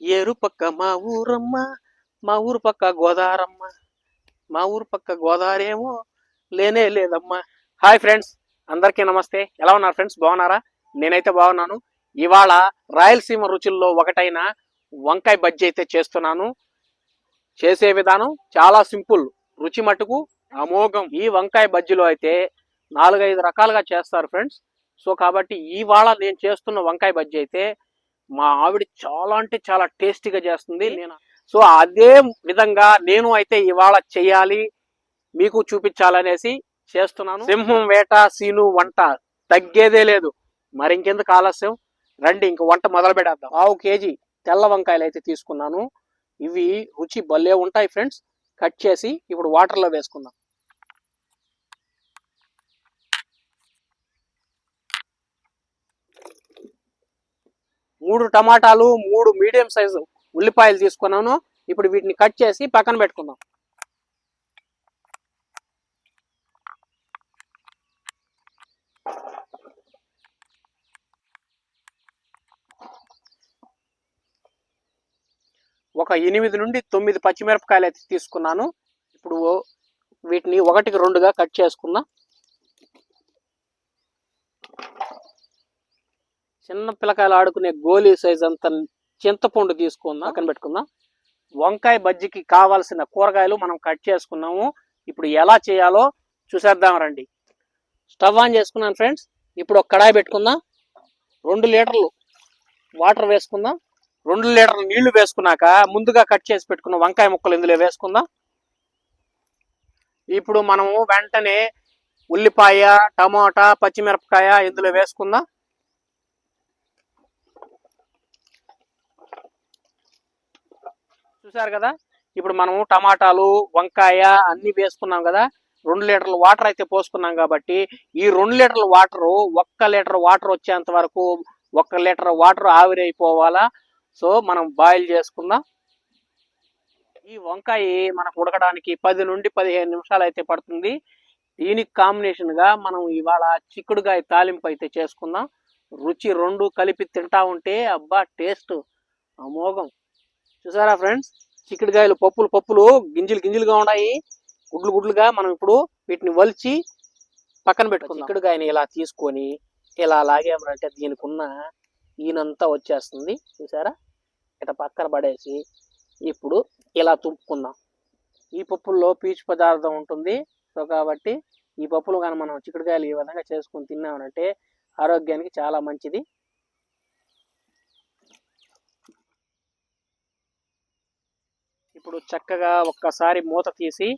ఏరు పక్క మా ఊరమ్మ మా ఊరు పక్క గోదారమ్మ మా ఊరు పక్క గోదావరి ఏమో లేనే లేదమ్మా. హాయ్ ఫ్రెండ్స్ అందరికీ నమస్తే. ఎలా ఉన్నారు ఫ్రెండ్స్? బాగున్నారా? నేనైతే బాగున్నాను. ఇవాళ రాయలసీమ రుచుల్లో ఒకటైన వంకాయ బజ్జీ అయితే చేస్తున్నాను. చేసే విధానం చాలా సింపుల్. రుచి మటుకు అమోఘం. ఈ వంకాయ బజ్జీలో అయితే నాలుగైదు రకాలుగా చేస్తారు ఫ్రెండ్స్. సో కాబట్టి ఇవాళ నేను చేస్తున్న వంకాయ బజ్జీ అయితే మా ఆవిడ చాలా అంటే చాలా టేస్టీగా చేస్తుంది. నేను సో అదే విధంగా నేను అయితే ఇవాళ చేయాలి మీకు చూపించాలనేసి చేస్తున్నాను. సింహం వేట సీను వంట తగ్గేదే లేదు. మరి ఇంకెందుకు ఆలస్యం? రండి ఇంక వంట మొదలు పెడేద్దాం. పావు కేజీ తెల్ల వంకాయలు అయితే తీసుకున్నాను. ఇవి రుచి భలే ఉంటాయి ఫ్రెండ్స్. కట్ చేసి ఇప్పుడు వాటర్లో వేసుకుందాం. మూడు టమాటాలు మూడు మీడియం సైజు ఉల్లిపాయలు తీసుకున్నాను. ఇప్పుడు వీటిని కట్ చేసి పక్కన పెట్టుకుందాం. ఒక ఎనిమిది నుండి తొమ్మిది పచ్చిమిరపకాయలు అయితే తీసుకున్నాను. ఇప్పుడు వీటిని ఒకటికి రెండుగా కట్ చేసుకుందాం. చిన్న పిల్లకాయలు ఆడుకునే గోలీ సైజ్ అంత చింతపండు తీసుకుందాం. పక్కన పెట్టుకుందాం. వంకాయ బజ్జికి కావాల్సిన కూరగాయలు మనం కట్ చేసుకున్నాము. ఇప్పుడు ఎలా చేయాలో చూసేద్దాం రండి. స్టవ్ ఆన్ చేసుకున్నాను ఫ్రెండ్స్ ఇప్పుడు ఒక కడాయి పెట్టుకుందాం. రెండు లీటర్లు వాటర్ వేసుకుందాం. రెండు లీటర్ల నీళ్ళు వేసుకున్నాక ముందుగా కట్ చేసి పెట్టుకున్న వంకాయ ముక్కలు ఇందులో వేసుకుందాం. ఇప్పుడు మనము వెంటనే ఉల్లిపాయ టమాటా పచ్చిమిరపకాయ ఇందులో వేసుకుందాం. చూసారు కదా? ఇప్పుడు మనము టమాటాలు వంకాయ అన్ని వేసుకున్నాం కదా? రెండు లీటర్ల వాటర్ అయితే పోసుకున్నాం కాబట్టి ఈ రెండు లీటర్ల వాటరు ఒక్క లీటర్ వాటర్ వచ్చేంత వరకు ఒక్క లీటర్ వాటర్ ఆవిరైపోవాలా? సో మనం బాయిల్ చేసుకుందాం. ఈ వంకాయ మనకు ఉడకడానికి పది నుండి పదిహేను నిమిషాలు అయితే పడుతుంది. దీనికి కాంబినేషన్గా మనం ఇవాళ చిక్కుడుగాయ తాలింపు అయితే చేసుకుందాం. రుచి రెండు కలిపి తింటా ఉంటే అబ్బా టేస్ట్ అమోఘం. చూసారా ఫ్రెండ్స్? చిక్కుడుగాయలు పప్పులు పప్పులు గింజలు గింజలుగా ఉన్నాయి. గుడ్లు గుడ్లుగా మనం ఇప్పుడు వీటిని వలిచి పక్కన పెట్టుకుందాం. చిక్కుడుగాయని ఇలా తీసుకొని ఇలా లాగామంటే దీనికి ఉన్న ఈయనంతా వచ్చేస్తుంది. చూసారా? ఇట్లా పక్కన పడేసి ఇప్పుడు ఇలా తుంపుకుందాం ఈ పప్పుల్లో పీచు పదార్థం ఉంటుంది. సో కాబట్టి ఈ పప్పులు కానీ మనం చిక్కుడుకాయలు ఈ విధంగా చేసుకుని తిన్నామంటే ఆరోగ్యానికి చాలా మంచిది. ఇప్పుడు చక్కగా ఒక్కసారి మూత తీసి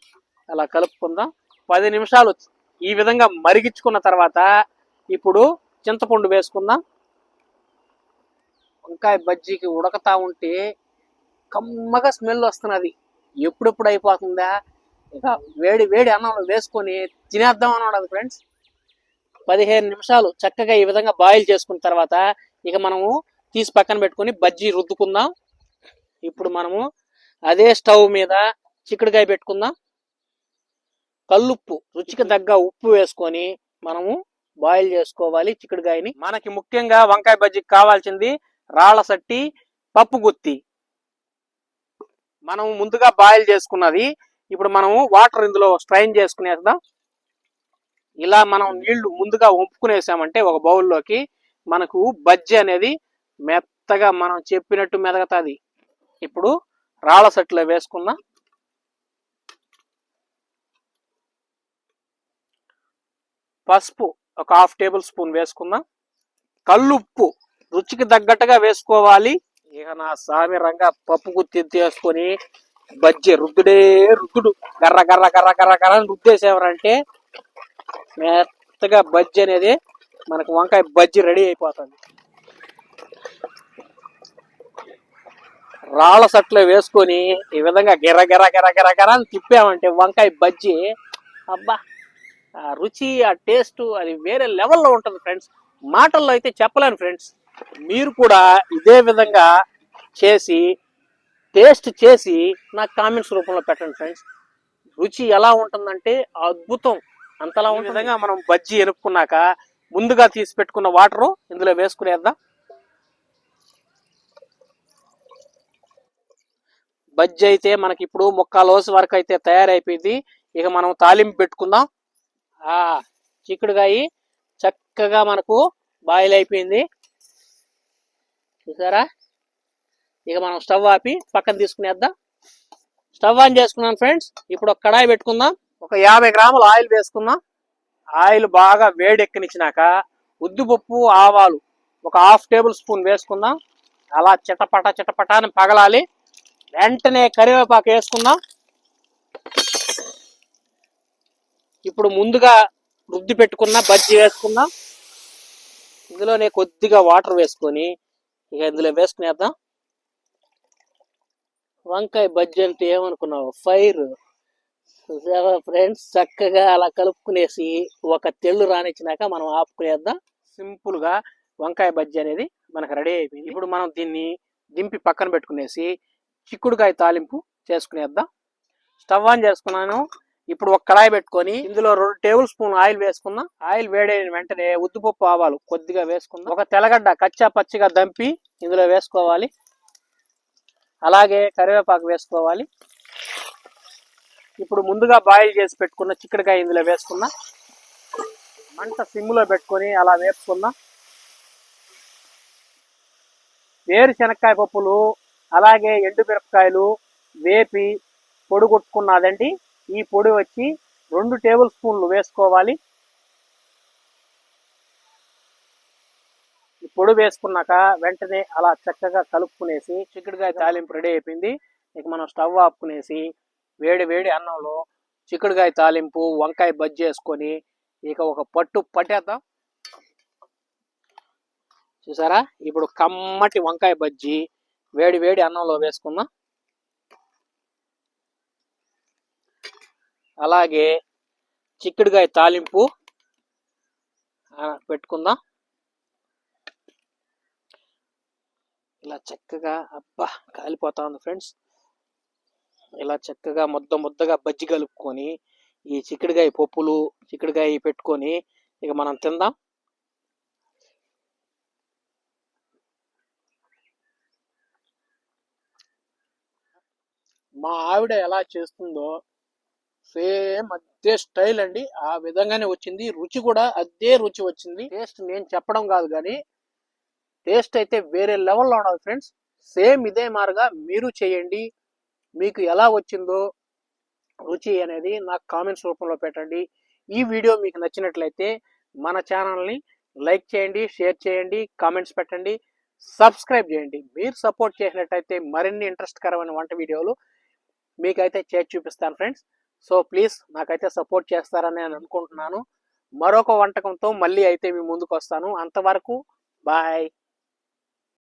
అలా కలుపుకుందాం. పది నిమిషాలు ఈ విధంగా మరిగించుకున్న తర్వాత ఇప్పుడు చింతపండు వేసుకుందాం. వంకాయ బజ్జీకి ఉడకతా ఉంటే కమ్మగా స్మెల్ వస్తున్నది. ఎప్పుడెప్పుడు అయిపోతుందా? ఇక వేడి వేడి అన్నంలో వేసుకొని తినేద్దాం అన్నాడు ఫ్రెండ్స్. పదిహేను నిమిషాలు చక్కగా ఈ విధంగా బాయిల్ చేసుకున్న తర్వాత ఇక మనము తీసి పక్కన పెట్టుకొని బజ్జీ రుద్దుకుందాం. ఇప్పుడు మనము అదే స్టవ్ మీద చిక్కుడుకాయ పెట్టుకుందాం. కల్లుప్పు రుచికి తగ్గ ఉప్పు వేసుకొని మనము బాయిల్ చేసుకోవాలి చిక్కుడుకాయని. మనకి ముఖ్యంగా వంకాయ బజ్జీకి కావాల్సింది రాళ్ళ సట్టి పప్పు గుత్తి. మనం ముందుగా బాయిల్ చేసుకున్నది. ఇప్పుడు మనము వాటర్ ఇందులో స్ట్రైన్ చేసుకునేద్దాం. ఇలా మనం నీళ్ళు ముందుగా వంపుకునేసామంటే ఒక బౌల్లోకి మనకు బజ్జీ అనేది మెత్తగా మనం చెప్పినట్టు మెదగతాది. ఇప్పుడు రాళ్ళ సట్టిలో వేసుకున్న పసుపు ఒక హాఫ్ టేబుల్ స్పూన్ వేసుకుందాం కల్లుప్పు. రుచికి తగ్గట్టుగా వేసుకోవాలి. ఇక నా సామి రంగా పప్పు గుత్తి తీసుకొని బజ్జి రుద్దుడే రుద్దుడు. గర్ర గర్ర గర్ర గర్ర గర్ర అని రుద్దేసేవారంటే మెత్తగా బజ్జి అనేది మనకు వంకాయ బజ్జి రెడీ అయిపోతుంది. రాళ్ళ సట్లో వేసుకొని ఈ విధంగా గిర్ర గిర్ర గిర్ర గిర్ర గిర్ర అని తిప్పామంటే వంకాయ బజ్జి అబ్బా! ఆ రుచి ఆ టేస్ట్ అది వేరే లెవెల్లో ఉంటుంది ఫ్రెండ్స్. మాటల్లో అయితే చెప్పలేను ఫ్రెండ్స్. మీరు కూడా ఇదే విధంగా చేసి టేస్ట్ చేసి నాకు కామెంట్స్ రూపంలో పెట్టండి ఫ్రెండ్స్. రుచి ఎలా ఉంటుందంటే అద్భుతం. అంతలా విధంగా మనం బజ్జీ ఎనుక్కున్నాక ముందుగా తీసి పెట్టుకున్న వాటరు ఇందులో వేసుకునేద్దాం. బజ్జి అయితే మనకి ఇప్పుడు ముక్కాలు వరకు అయితే తయారైపోయింది. ఇక మనం తాలింపు పెట్టుకుందాం. ఆ చక్కగా మనకు బాయిల్ అయిపోయింది. చూసారా? ఇక మనం స్టవ్ ఆపి పక్కన తీసుకునేద్దాం. స్టవ్ ఆన్ చేసుకున్నాను ఫ్రెండ్స్. ఇప్పుడు ఒక కడాయి పెట్టుకుందాం. ఒక యాభై గ్రాముల ఆయిల్ వేసుకుందాం. ఆయిల్ బాగా వేడెక్కనిచ్చినాక ఉద్దిపప్పు ఆవాలు ఒక హాఫ్ టేబుల్ స్పూన్ వేసుకుందాం. అలా చిటపట చిటపట అని పగలాలి. వెంటనే కరివేపాకు వేసుకుందాం. ఇప్పుడు ముందుగా రుద్ది పెట్టుకున్న బజ్జీ వేసుకుందాం. ఇందులోనే కొద్దిగా వాటర్ వేసుకొని ఇక ఇందులో వేసుకునేద్దాం. వంకాయ బజ్జీ అంటే ఏమనుకున్నావు? ఫైర్ ఫ్రెండ్స్ చక్కగా అలా కలుపుకునేసి ఒక తెళ్ళు రానిచ్చినాక మనం ఆపుకునేద్దాం. సింపుల్గా వంకాయ బజ్జీ అనేది మనకు రెడీ అయిపోయింది. ఇప్పుడు మనం దీన్ని దింపి పక్కన పెట్టుకునేసి చిక్కుడుకాయ తాలింపు చేసుకునేద్దాం. స్టవ్ ఆన్ చేసుకున్నాను. ఇప్పుడు ఒక కడాయి పెట్టుకొని ఇందులో రెండు టేబుల్ స్పూన్ ఆయిల్ వేసుకుందాం. ఆయిల్ వేడైన వెంటనే ఉద్దుపప్పు ఆవాలు కొద్దిగా వేసుకుందాం. ఒక తెల్లగడ్డ కచ్చా పచ్చిగా దంపి ఇందులో వేసుకోవాలి. అలాగే కరివేపాకు వేసుకోవాలి. ఇప్పుడు ముందుగా బాయిల్ చేసి పెట్టుకున్న చిక్కుడుకాయ ఇందులో వేసుకుందాం. మంట సిమ్లో పెట్టుకొని అలా వేపుకుందాం. వేరుశనక్కాయ పప్పులు అలాగే ఎండు మిరపకాయలు వేపి పొడి కొట్టుకున్నదండి. ఈ పొడి వచ్చి రెండు టేబుల్ స్పూన్లు వేసుకోవాలి. ఈ పొడి వేసుకున్నాక వెంటనే అలా చక్కగా కలుపుకునేసి చిక్కుడుకాయ తాలింపు రెడీ అయిపోయింది. ఇక మనం స్టవ్ ఆపుకునేసి వేడి వేడి అన్నంలో చిక్కుడుకాయ తాలింపు వంకాయ బజ్జీ వేసుకొని ఇక ఒక పట్టు పట్టేద్దాం. చూసారా? ఇప్పుడు కమ్మటి వంకాయ బజ్జీ వేడి వేడి అన్నంలో వేసుకుందాం అలాగే చిక్కుడుకాయ తాలింపు పెట్టుకుందాం. ఇలా చక్కగా అబ్బా కాలిపోతా ఉంది ఫ్రెండ్స్. ఇలా చక్కగా ముద్ద ముద్దగా బజ్జి కలుపుకొని ఈ చిక్కుడుకాయ పప్పులు చిక్కుడుకాయ పెట్టుకొని ఇక మనం తిందాం. మా ఆవిడ ఎలా చేస్తుందో సేమ్ అదే స్టైల్ అండి. ఆ విధంగానే వచ్చింది. రుచి కూడా అదే రుచి వచ్చింది. టేస్ట్ నేను చెప్పడం కాదు కానీ టేస్ట్ అయితే వేరే లెవెల్లో ఉండాలి ఫ్రెండ్స్. సేమ్ ఇదే మారుగా మీరు చేయండి. మీకు ఎలా వచ్చిందో రుచి అనేది నాకు కామెంట్స్ రూపంలో పెట్టండి. ఈ వీడియో మీకు నచ్చినట్లయితే మన ఛానల్ని లైక్ చేయండి షేర్ చేయండి కామెంట్స్ పెట్టండి సబ్స్క్రైబ్ చేయండి. మీరు సపోర్ట్ చేసినట్టయితే మరిన్ని ఇంట్రెస్ట్కరమైన వంట వీడియోలు మీకైతే చేసి చూపిస్తాను ఫ్రెండ్స్. సో ప్లీజ్ నాకైతే సపోర్ట్ చేస్తారని నేను అనుకుంటున్నాను. మరొక వంటకంతో మళ్ళీ అయితే మీ ముందుకు వస్తాను అంతవరకు బాయ్.